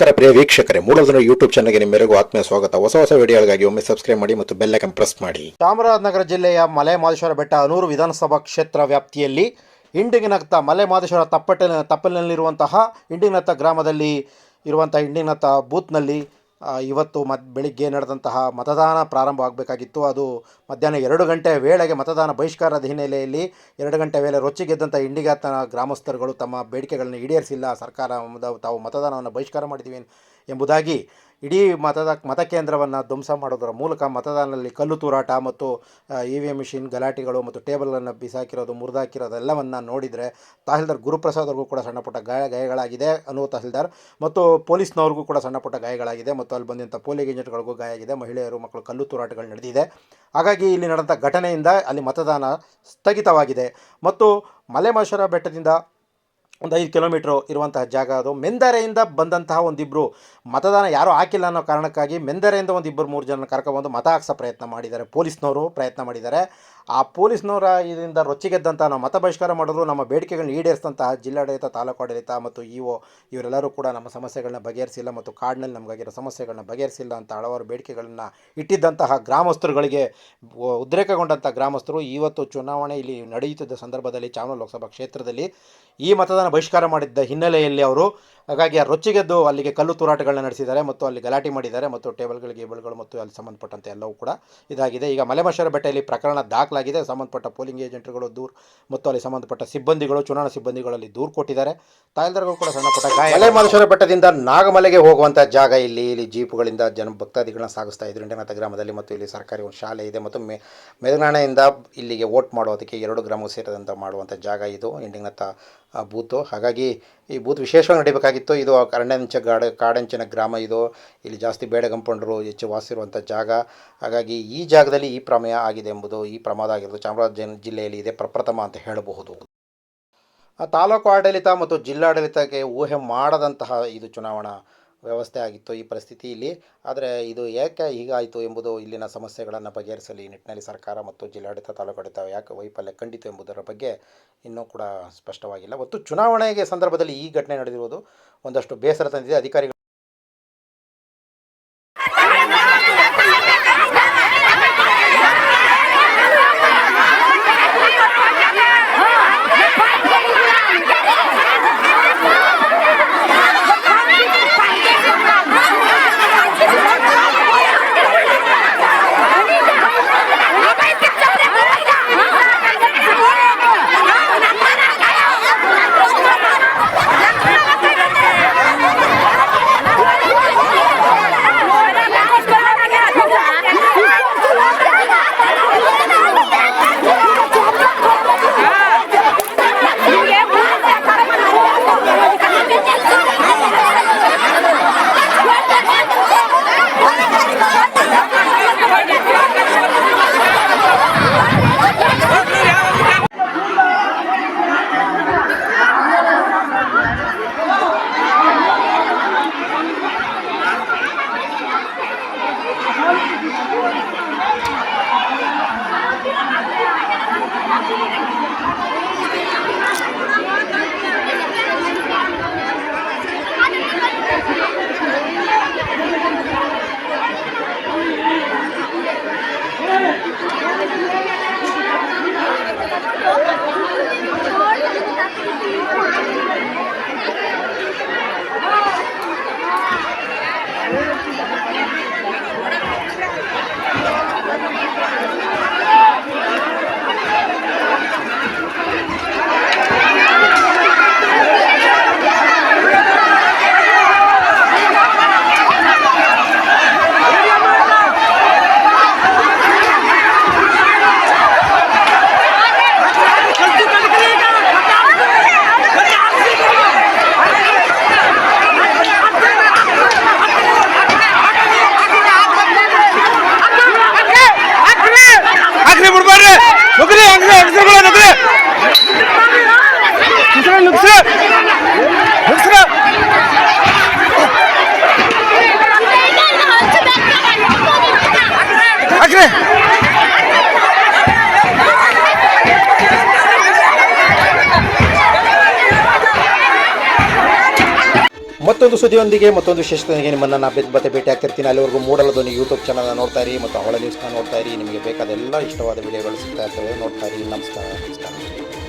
ನಮಸ್ಕಾರ ಪ್ರಿಯ ವೀಕ್ಷಕರೇ ಮೂಲದನ ಯೂಟ್ಯೂಬ್ ಚಾನಲ್ಗೆ ನಿಮ್ಮೆಲ್ಲರಿಗೂ ಆತ್ಮೀಯ ಸ್ವಾಗತ. ಹೊಸ ಹೊಸ ವಿಡಿಯೋಗಳಿಗಾಗಿ ಒಮ್ಮೆ ಸಬ್ಸ್ಕ್ರೈಬ್ ಮಾಡಿ ಮತ್ತು ಬೆಲ್ ಐಕನ್ ಪ್ರೆಸ್ ಮಾಡಿ. ಚಾಮರಾಜನಗರ ಜಿಲ್ಲೆಯ ಮಲೆ ಮಾದೇಶ್ವರ ಬೆಟ್ಟ ಅನೂರು ವಿಧಾನಸಭಾ ಕ್ಷೇತ್ರ ವ್ಯಾಪ್ತಿಯಲ್ಲಿ ಇಂಡಿಗಿನತ್ತ ಮಲೆ ಮಾದೇಶ್ವರ ತಪ್ಪಟ್ಟಿನ ತಪ್ಪಲಿನಲ್ಲಿರುವಂತಹ ಇಂಡಿಗಿನತ್ತ ಗ್ರಾಮದಲ್ಲಿ ಇರುವಂಥ ಇಂಡಿಗಿನತ್ತ ಬೂತ್ನಲ್ಲಿ ಇವತ್ತು ಮತ್, ಬೆಳಿಗ್ಗೆ ನಡೆದಂತಹ ಮತದಾನ ಪ್ರಾರಂಭ ಆಗಬೇಕಾಗಿತ್ತು. ಅದು ಮಧ್ಯಾಹ್ನ ಎರಡು ಗಂಟೆ ವೇಳೆಗೆ ಮತದಾನ ಬಹಿಷ್ಕಾರದ ಹಿನ್ನೆಲೆಯಲ್ಲಿ ಎರಡು ಗಂಟೆ ವೇಳೆ ರೊಚ್ಚಿಗೆದ್ದಂಥ ಇಂಡಿಗಾತನ ಗ್ರಾಮಸ್ಥರುಗಳು ತಮ್ಮ ಬೇಡಿಕೆಗಳನ್ನು ಈಡೇರಿಸಿಲ್ಲ. ಸರ್ಕಾರ ತಾವು ಮತದಾನವನ್ನು ಬಹಿಷ್ಕಾರ ಮಾಡಿದ್ದೀವಿ ಎಂಬುದಾಗಿ ಇಡೀ ಮತದ ಮತಕೇಂದ್ರವನ್ನು ಧ್ವಂಸ ಮಾಡೋದರ ಮೂಲಕ ಮತದಾನದಲ್ಲಿ ಕಲ್ಲು ತೂರಾಟ ಮತ್ತು ಇ ವಿ ಎಂ ಮಿಷಿನ್ ಗಲಾಟೆಗಳು ಮತ್ತು ಟೇಬಲನ್ನು ಬಿಸಾಕಿರೋದು, ಮುರಿದಾಕಿರೋದು ಎಲ್ಲವನ್ನು ನೋಡಿದರೆ ತಹಸೀಲ್ದಾರ್ ಗುರುಪ್ರಸಾದ್ ಅವ್ರಿಗೂ ಕೂಡ ಸಣ್ಣಪುಟ್ಟ ಗಾಯ, ಗಾಯಗಳಾಗಿದೆ ಅನ್ನುವ ತಹಸೀಲ್ದಾರ್. ಮತ್ತು ಪೊಲೀಸ್ನವ್ರಿಗೂ ಕೂಡ ಸಣ್ಣಪುಟ್ಟ ಗಾಯಗಳಾಗಿದೆ ಮತ್ತು ಅಲ್ಲಿ ಬಂದಂಥ ಪೋಲಿಂಗ್ ಏಜೆಂಟ್ಗಳಿಗೂ ಗಾಯ ಆಗಿದೆ ಮಹಿಳೆಯರು, ಮಕ್ಕಳು ಕಲ್ಲು ತೂರಾಟಗಳು ನಡೆದಿದೆ. ಹಾಗಾಗಿ ಇಲ್ಲಿ ನಡೆದಂಥ ಘಟನೆಯಿಂದ ಅಲ್ಲಿ ಮತದಾನ ಸ್ಥಗಿತವಾಗಿದೆ. ಮತ್ತು ಮಲೆಮಹೇಶ್ವರ ಬೆಟ್ಟದಿಂದ ಒಂದು ಐದು ಕಿಲೋಮೀಟ್ರು ಇರುವಂತಹ ಜಾಗ ಅದು. ಮೆಂದರೆಯಿಂದ ಬಂದಂತಹ ಒಂದಿಬ್ಬರು ಮತದಾನ ಯಾರೂ ಹಾಕಿಲ್ಲ ಅನ್ನೋ ಕಾರಣಕ್ಕಾಗಿ ಮೆಂದರೆಯಿಂದ ಒಂದು ಇಬ್ಬರು ಮೂರು ಜನ ಕರ್ಕೊಬಂದು ಮತ ಹಾಕ್ಸೋ ಪ್ರಯತ್ನ ಮಾಡಿದ್ದಾರೆ. ಪೊಲೀಸ್ನವರು ಪ್ರಯತ್ನ ಮಾಡಿದ್ದಾರೆ. ಆ ಪೊಲೀಸ್ನವರ ಇದರಿಂದ ರೊಚ್ಚಿಗೆದ್ದಂಥ ನಾವು ಮತ ಬಹಿಷ್ಕಾರ ಮಾಡಿದ್ರು, ನಮ್ಮ ಬೇಡಿಕೆಗಳನ್ನ ಈಡೇರಿಸಿದಂತಹ ಜಿಲ್ಲಾಡಳಿತ, ತಾಲೂಕು ಆಡಳಿತ ಮತ್ತು ಇ ಒ ಇವರೆಲ್ಲರೂ ಕೂಡ ನಮ್ಮ ಸಮಸ್ಯೆಗಳನ್ನ ಬಗೆಹರಿಸಿಲ್ಲ ಮತ್ತು ಕಾಡಿನಲ್ಲಿ ನಮಗಾಗಿರೋ ಸಮಸ್ಯೆಗಳನ್ನ ಬಗೆಹರಿಸಿಲ್ಲ ಅಂತ ಹಲವಾರು ಬೇಡಿಕೆಗಳನ್ನು ಇಟ್ಟಿದ್ದಂತಹ ಗ್ರಾಮಸ್ಥರುಗಳಿಗೆ ಉದ್ರೇಕಗೊಂಡಂಥ ಗ್ರಾಮಸ್ಥರು ಇವತ್ತು ಚುನಾವಣೆ ಇಲ್ಲಿ ನಡೆಯುತ್ತಿದ್ದ ಸಂದರ್ಭದಲ್ಲಿ ಚಾಮರಾಜ ಲೋಕಸಭಾ ಕ್ಷೇತ್ರದಲ್ಲಿ ಈ ಮತದಾನ ಬಹಿಷ್ಕಾರ ಮಾಡಿದ್ದ ಹಿನ್ನೆಲೆಯಲ್ಲಿ ಅವರು ಹಾಗಾಗಿ ಆ ರೊಚ್ಚಿಗೆದ್ದು ಅಲ್ಲಿಗೆ ಕಲ್ಲು ತೂರಾಟಗಳನ್ನ ನಡೆಸಿದ್ದಾರೆ ಮತ್ತು ಅಲ್ಲಿ ಗಲಾಟೆ ಮಾಡಿದ್ದಾರೆ ಮತ್ತು ಟೇಬಲ್ಗಳು ಗೇಬಲ್ಗಳು ಮತ್ತು ಅಲ್ಲಿ ಸಂಬಂಧಪಟ್ಟಂತೆ ಎಲ್ಲವೂ ಕೂಡ ಇದಾಗಿದೆ. ಈಗ ಮಲೆಮಶ್ವರ ಬೆಟ್ಟೆಯಲ್ಲಿ ಪ್ರಕರಣ ದಾಖಲಾಗಿದೆ. ಸಂಬಂಧಪಟ್ಟ ಪೋಲಿಂಗ್ ಏಜೆಂಟ್ಗಳು ದೂರು ಮತ್ತು ಅಲ್ಲಿ ಸಂಬಂಧಪಟ್ಟ ಸಿಬ್ಬಂದಿಗಳು, ಚುನಾವಣಾ ಸಿಬ್ಬಂದಿಗಳಲ್ಲಿ ದೂರು ಕೊಟ್ಟಿದ್ದಾರೆ. ತಾಯಂದರಿಗೂ ಕೂಡ ಸಣ್ಣ ಪುಟ್ಟ ಗಾಯ. ಬೆಟ್ಟದಿಂದ ನಾಗಮಲೆಗೆ ಹೋಗುವಂಥ ಜಾಗ ಇಲ್ಲಿ ಇಲ್ಲಿ ಜೀಪುಗಳಿಂದ ಜನ ಭಕ್ತಾದಿಗಳನ್ನ ಸಾಗಿಸ್ತಾ ಇದ್ರು. ಇಂಡನಾಥ ಗ್ರಾಮದಲ್ಲಿ ಮತ್ತು ಇಲ್ಲಿ ಸರ್ಕಾರಿ ಒಂದು ಶಾಲೆ ಇದೆ ಮತ್ತು ಮೆ, ಮೆದನಾಣೆಯಿಂದ ಇಲ್ಲಿಗೆ ವೋಟ್ ಮಾಡೋದಕ್ಕೆ ಎರಡು ಗ್ರಾಮಕ್ಕೆ ಸೇರಿದಂಥ ಮಾಡುವಂಥ ಜಾಗ ಇದು. ಇಂಡಿನತ್ತ ಬೂತು. ಹಾಗಾಗಿ ಈ ಬೂತ್ ವಿಶೇಷವಾಗಿ ನಡೀಬೇಕಾಗಿತ್ತು. ಇದು ಅರಣ್ಯಂಚ ಗಾಡ, ಕಾಡಂಚಿನ ಗ್ರಾಮ ಇದು. ಇಲ್ಲಿ ಜಾಸ್ತಿ ಬೇಡ ಗಂಪಂಡರು, ಹೆಚ್ಚು ವಾಸಿರುವಂಥ ಜಾಗ. ಹಾಗಾಗಿ ಈ ಜಾಗದಲ್ಲಿ ಈ ಪ್ರಮೇಯ ಆಗಿದೆ ಎಂಬುದು, ಈ ಪ್ರಮಾದ ಆಗಿರೋದು ಚಾಮರಾಜ ಜಿಲ್ಲೆಯಲ್ಲಿ ಇದೆ. ಪ್ರಪ್ರಥಮ ಅಂತ ಹೇಳಬಹುದು. ಆ ತಾಲೂಕು ಆಡಳಿತ ಮತ್ತು ಜಿಲ್ಲಾಡಳಿತಕ್ಕೆ ಊಹೆ ಮಾಡದಂತಹ ಇದು ಚುನಾವಣಾ ವ್ಯವಸ್ಥೆ ಆಗಿತ್ತು ಈ ಪರಿಸ್ಥಿತಿಯಲ್ಲಿ. ಆದರೆ ಇದು ಏಕೆ ಹೀಗಾಯಿತು ಎಂಬುದು ಇಲ್ಲಿನ ಸಮಸ್ಯೆಗಳನ್ನು ಬಗೆಹರಿಸಲು ಈ ನಿಟ್ಟಿನಲ್ಲಿ ಸರ್ಕಾರ ಮತ್ತು ಜಿಲ್ಲಾಡಳಿತ ತಾಲೂಕು ಯಾಕೆ ವೈಫಲ್ಯ ಕಂಡಿತು ಎಂಬುದರ ಬಗ್ಗೆ ಇನ್ನೂ ಕೂಡ ಸ್ಪಷ್ಟವಾಗಿಲ್ಲ. ಮತ್ತು ಚುನಾವಣೆಗೆ ಸಂದರ್ಭದಲ್ಲಿ ಈ ಘಟನೆ ನಡೆದಿರುವುದು ಒಂದಷ್ಟು ಬೇಸರ ತಂದಿದೆ. ಅಧಿಕಾರಿಗಳು ಮತ್ತೊಂದು ಸುದ್ದಿಯೊಂದಿಗೆ, ಮತ್ತೊಂದು ವಿಶೇಷತೆಗೆ ನಿಮ್ಮನ್ನು ನಾ ಬೆತ್ ಮತ್ತೆ ಭೇಟಿ ಆಗ್ತಿರ್ತೀನಿ. ಅಲ್ಲಿವರೆಗೂ ಮೂಡಲ ಯೂಟ್ಯೂಬ್ ಚಾನಲ್ನ ನೋಡ್ತಾ ಇರಿ, ಮತ್ತು ಅವಳ ನ್ಯೂಸ್ನ ನೋಡ್ತಾ ಇರಿ. ನಿಮಗೆ ಬೇಕಾದ ಎಲ್ಲ ಇಷ್ಟವಾದ ವಿಡಿಯೋಗಳು ಸಿಗ್ತಾ ಇರ್ತವೆ. ನೋಡ್ತಾ ಇರಿ. ನಮಸ್ಕಾರ. ನಮಸ್ಕಾರ.